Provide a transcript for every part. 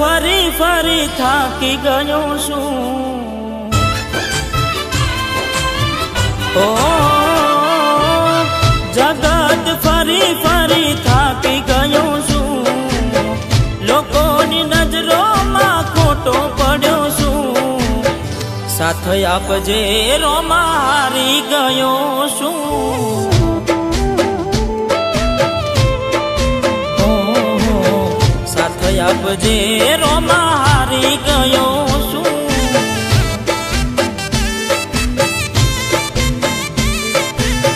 ફરી ફરી થાકી ગયો છું. ઓ, જગત ફરી ફરી થાકી ગયો છું. લોકોની નજરોમાં ખોટો પડ્યો છું. સાથ આપજે રોમા હારી ગયો છું. સાથ મારી ગયો છું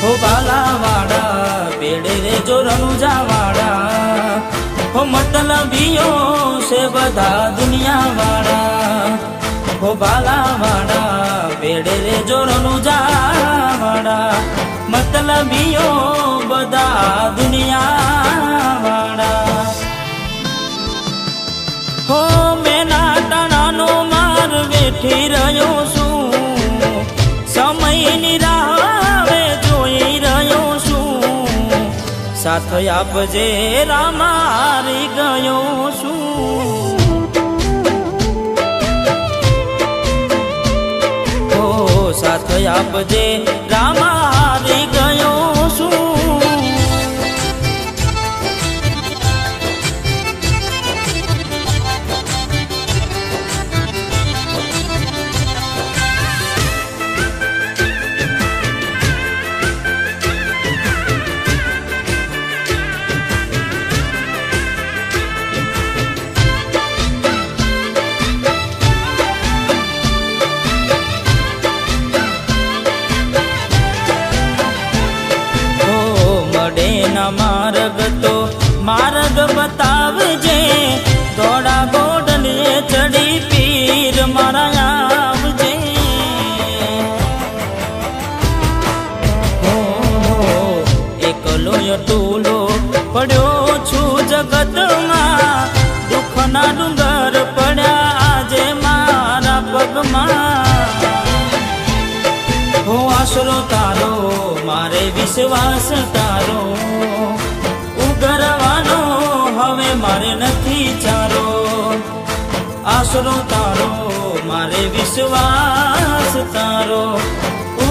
હો બાલાવાડા બેડે રે જો રણુજાવાડા હો મતલબીઓ છે બધા દુનિયાવાળા હો બાલાવાડા બેડે રે જો રણુજાવાડા મતલબીઓ બધા દુનિયાવાળા વેઠી રહ્યો છું. સમયની રાહે જોઈ રહ્યો છું. સાથ આપજે રામારી ગયો છું. સાથ આપજે રામા માર્ગ તો માર્ગ બતાવજે દોડા ગોડને ચડી પીર મારા આવજે. એકલો ટૂલો પડ્યો છું જગતમાં. દુઃખના ડુંગર પડ્યા આજે મારા પગમાં. હો આશરો તારો, મારે વિશ્વાસ તારો. ઉગરવાનો હવે મારે નથી ચારો. આશરો તારો, મારે વિશ્વાસ તારો.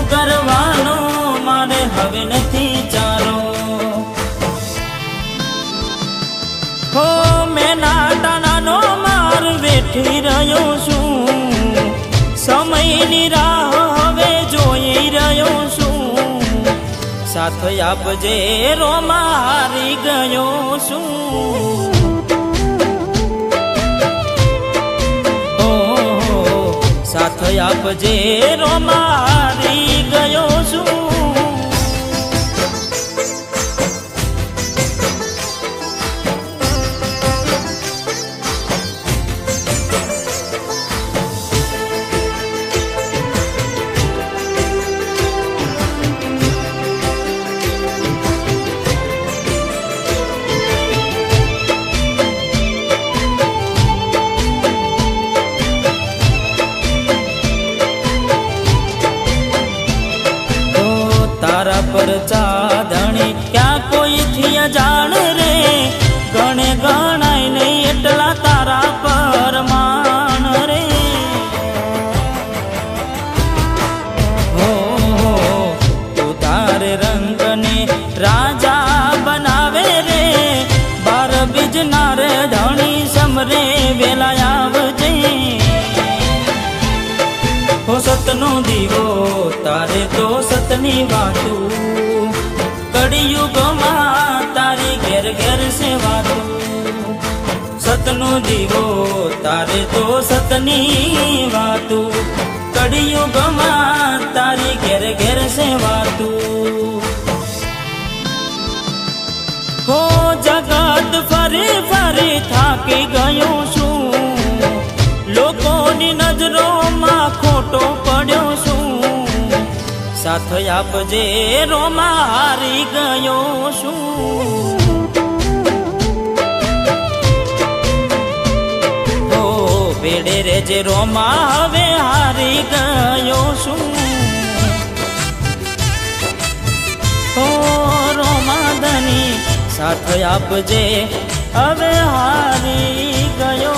કરવાનો? મારે હવે નથી ચારો. હો, મેં નાટાણાનો માર વેઠી રહ્યો છું. સમયની રાહ સાથ આપજે રો હારી ગયો છું. સાથ આપજે રોમા તારે તો સતની વાતું. કળિયુગમાં તારી ઘેર ઘેર સેવાતું સતનો દીવો, તારે તો સતની વાતું. કળિયુગમાં તારી ઘેર ઘેર સેવાતું હો જગત ફરી ફરી થાકી ગયો છું. લોકોની નજરોમાં સાથ આપજે રોમા હારી ગયો છું. બેડે રે જે રોમા હવે હારી ગયો છું. ઓ રોમાદની સાથ આપજે, હવે હારી ગયો